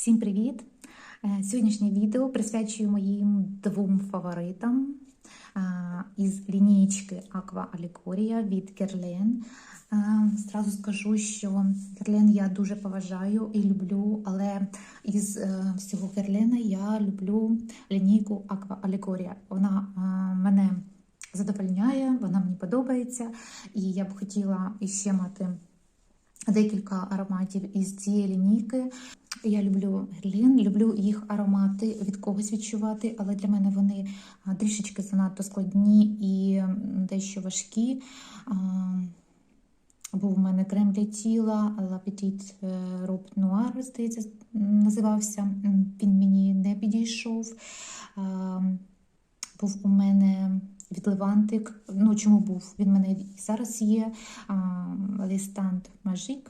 Всім привіт! Е, Сьогоднішнє відео присвячую моїм двом фаворитам е, із лінієчки Aqua Allegoria від Guerlain. Е, Зразу скажу, що Guerlain я дуже поважаю і люблю, але із всього Guerlain я люблю лінійку Aqua Allegoria. Вона мене задовольняє, вона мені подобається, і я б хотіла іще мати декілька ароматів із цієї лінійки. Я люблю герлін, люблю їх аромати від когось відчувати, але для мене вони трішечки занадто складні і дещо важкі. Був у мене крем для тіла, е, Robe Noir, здається, називався. Він мені не підійшов. Був у мене відливантик. Ну, чому був? Він мене зараз є. Лістант Magic,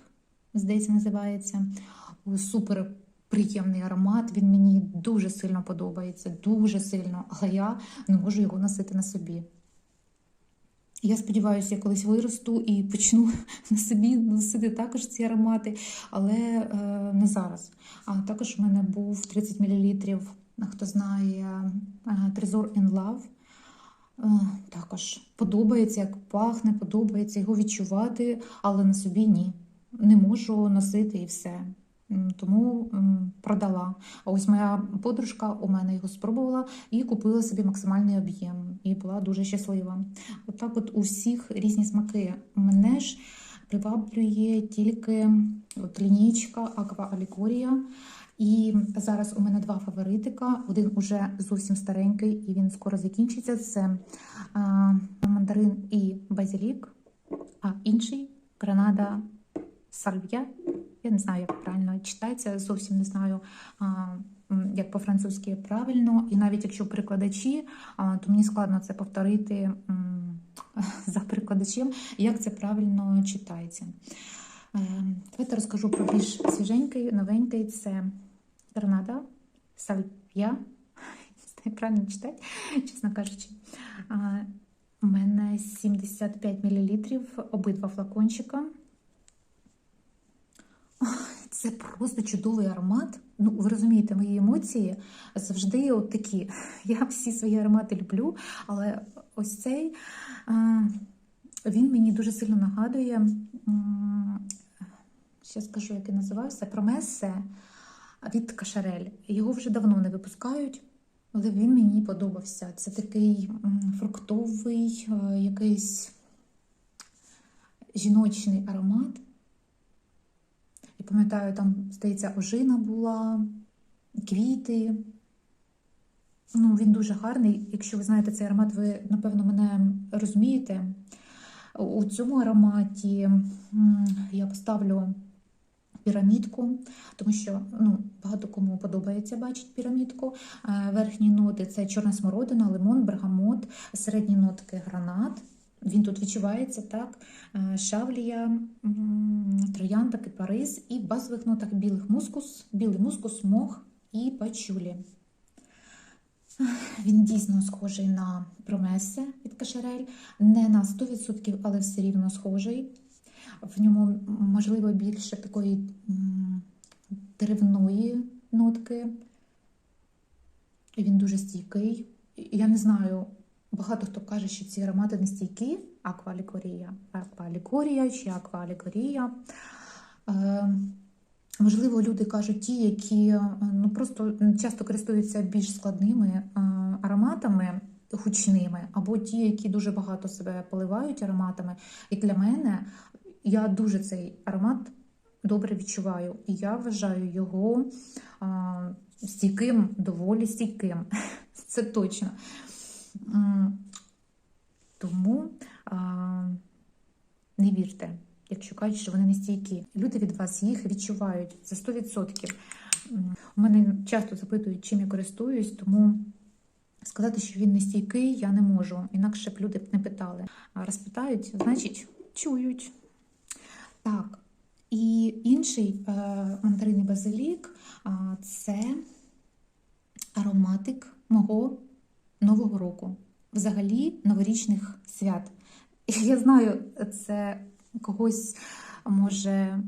здається, називається. Супер приємний аромат. Він мені дуже сильно подобається, дуже сильно, але я не можу його носити на собі. Я сподіваюся, я колись виросту і почну на собі носити також ці аромати, але е, не зараз. А також у мене був 30 мл, хто знає, е, Trezor in Love. Також подобається, як пахне, подобається його відчувати, але на собі ні. Не можу носити і все. Тому продала. А ось моя подружка у мене його спробувала і купила собі максимальний об'єм. І була дуже щаслива. От у всіх різні смаки. Мене ж приваблює тільки от лінійка Aqua Allegoria. І зараз у мене два фаворитика. Один уже зовсім старенький, і він скоро закінчиться. Це а, мандарин і базилік, а інший гранада сальвія. Я не знаю, як правильно читається, зовсім не знаю, а, як по-французьки правильно. І навіть якщо перекладачі, то мені складно це повторити за перекладачем, як це правильно читається. Е, Давайте розкажу про більш свіженький, новенький. Це гранада сальвія. Не правильно читати, чесно кажучи. У мене 75 мл, обидва флакончика. Це просто чудовий аромат. Ну, ви розумієте, мої емоції завжди от такі. Я всі свої аромати люблю, але ось цей він мені дуже сильно нагадує. Ще скажу, як він називався, Промесе від Кашарель. Його вже давно не випускають, але він мені подобався. Це такий фруктовий, е, якийсь жіночний аромат. І пам'ятаю, там, здається, ожина була, квіти. Ну, він дуже гарний. Якщо ви знаєте цей аромат, ви, напевно, мене розумієте. У цьому ароматі я поставлю пірамідку, тому що ну, багато кому подобається бачити пірамідку. Е, Верхні ноти це чорна смородина, лимон, бергамот, середні нотки гранат. Він тут відчувається так: е, шавлія, троянда, кипарис і в базових нотах білих мускус, білий мускус, мох і пачулі. Він дійсно схожий на промесе від Кашарель. Не на 100%, але все рівно схожий. В ньому, можливо, більше такої деревної нотки. Він дуже стійкий. Я не знаю, багато хто каже, що ці аромати не стійкі. Аквалікорія, аквалікорія чи аквалікорія. Е, Можливо, люди кажуть ті, які е, ну просто часто користуються більш складними е, ароматами гучними, або ті, які дуже багато себе поливають ароматами. І для мене я дуже цей аромат добре відчуваю, і я вважаю його а, стійким, доволі стійким. Це точно. Тому а, не вірте, якщо кажуть, що вони не стійкі. Люди від вас їх відчувають за 100%. У мене часто запитують, чим я користуюсь, тому сказати, що він не стійкий, я не можу. Інакше б люди б не питали. А розпитають, значить, чують. Так. І інший е, мандаринний базилік це ароматик мого Нового року, взагалі новорічних свят. Я знаю, це когось може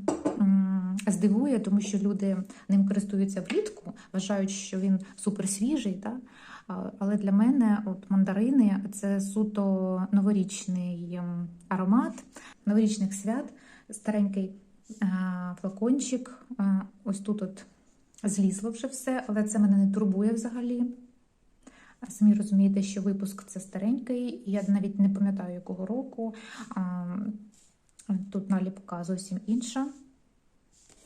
здивує, тому що люди ним користуються влітку, вважають, що він супер свіжий. Але для мене от мандарини це суто новорічний ем, аромат новорічних свят, старенький е, флакончик. Е, Ось тут от злізло вже все, але це мене не турбує взагалі. Самі розумієте, що випуск це старенький, я навіть не пам'ятаю якого року. Тут наліпка зовсім інша.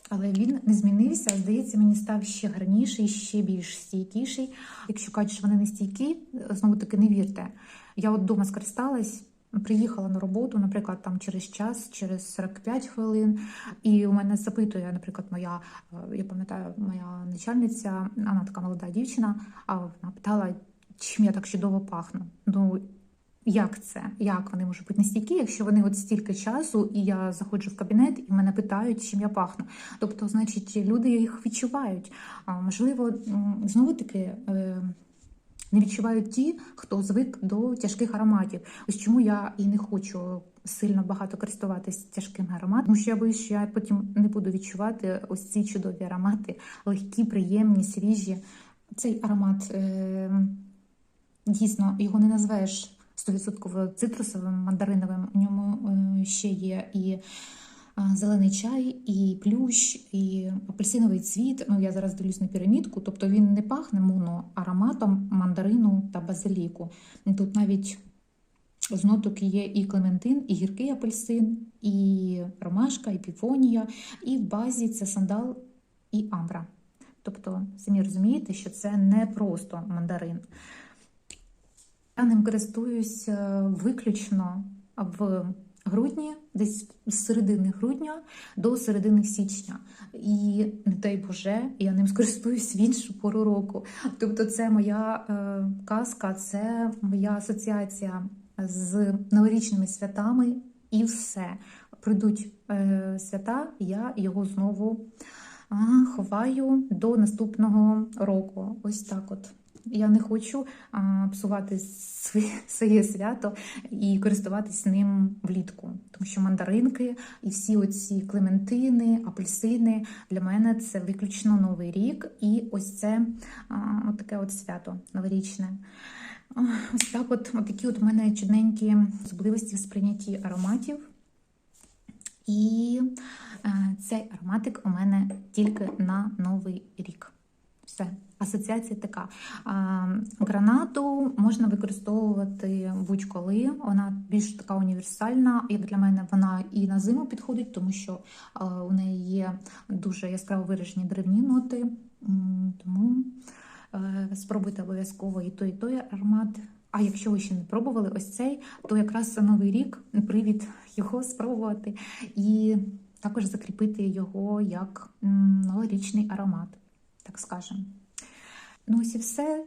Але він не змінився. Здається, мені став ще гарніший, ще більш стійкіший. Якщо кажуть, що вони не стійкі, знову таки не вірте. Я от вдома скористалась, приїхала на роботу, наприклад, там через час, через 45 хвилин. І у мене запитує, наприклад, моя, е, я пам'ятаю, моя начальниця, вона така молода дівчина, а вона питала, чим я так чудово пахну. Ну, як це? Як вони можуть бути настільки, якщо вони от стільки часу, і я заходжу в кабінет, і мене питають, чим я пахну. Тобто, значить, люди їх відчувають. А можливо, знову таки. Не відчувають ті, хто звик до тяжких ароматів. Ось чому я і не хочу сильно багато користуватись тяжким ароматом, тому що я боюсь, що я потім не буду відчувати ось ці чудові аромати, легкі, приємні, свіжі. Цей аромат е, дійсно його не назвеш 100% цитрусовим, мандариновим. У ньому е, ще є і зелений чай, і плющ, і апельсиновий цвіт. Ну, я зараз дивлюсь на пірамідку, тобто він не пахне моноароматом мандарину та базиліку. Тут навіть з ноток є і клементин, і гіркий апельсин, і ромашка, і піфонія, і в базі це сандал і амбра. Тобто, самі розумієте, що це не просто мандарин. Я ним користуюсь е, виключно в грудні, десь з середини грудня до середини січня. І не дай Боже, я ним скористуюсь в іншу пору року. Тобто, це моя е, казка, це моя асоціація з новорічними святами, і все. Прийдуть е, свята, я його знову ховаю до наступного року. Ось так от. Я не хочу а, псувати своє, своє свято і користуватись ним влітку, тому що мандаринки і всі оці клементини, апельсини для мене це виключно новий рік, і ось це а, от таке от свято новорічне. Ось так, от, от такі от у мене чудненькі особливості в сприйнятті ароматів. І е, цей ароматик у мене тільки на новий рік. Все, асоціація така. Гранату можна використовувати будь-коли. Вона більш така універсальна. Як для мене вона і на зиму підходить, тому що у неї є дуже яскраво виражені деревні ноти. Тому е, спробуйте обов'язково і той, і той аромат. А якщо ви ще не пробували ось цей, то якраз новий рік привід його спробувати і також закріпити його як новорічний аромат, так скажемо. Ну, ось і все.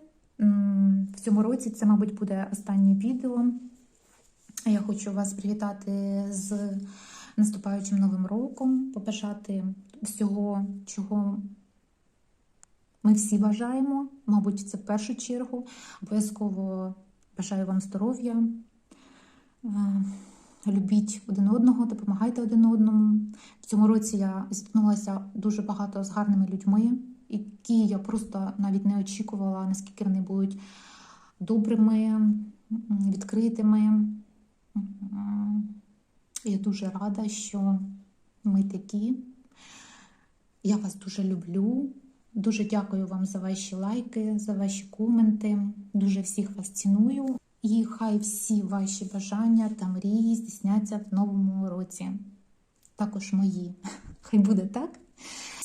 В цьому році це, мабуть, буде останнє відео. Я хочу вас привітати з наступаючим новим роком, побажати всього, чого ми всі бажаємо. Мабуть, це в першу чергу. Обов'язково бажаю вам здоров'я. Е, Любіть один одного, допомагайте один одному. В цьому році я зіткнулася дуже багато з гарними людьми, які я просто навіть не очікувала, наскільки вони будуть добрими, відкритими. Я дуже рада, що ми такі. Я вас дуже люблю. Дуже дякую вам за ваші лайки, за ваші коменти. Дуже всіх вас ціную. І хай всі ваші бажання та мрії здійсняться в новому році. Також мої. Хай буде так.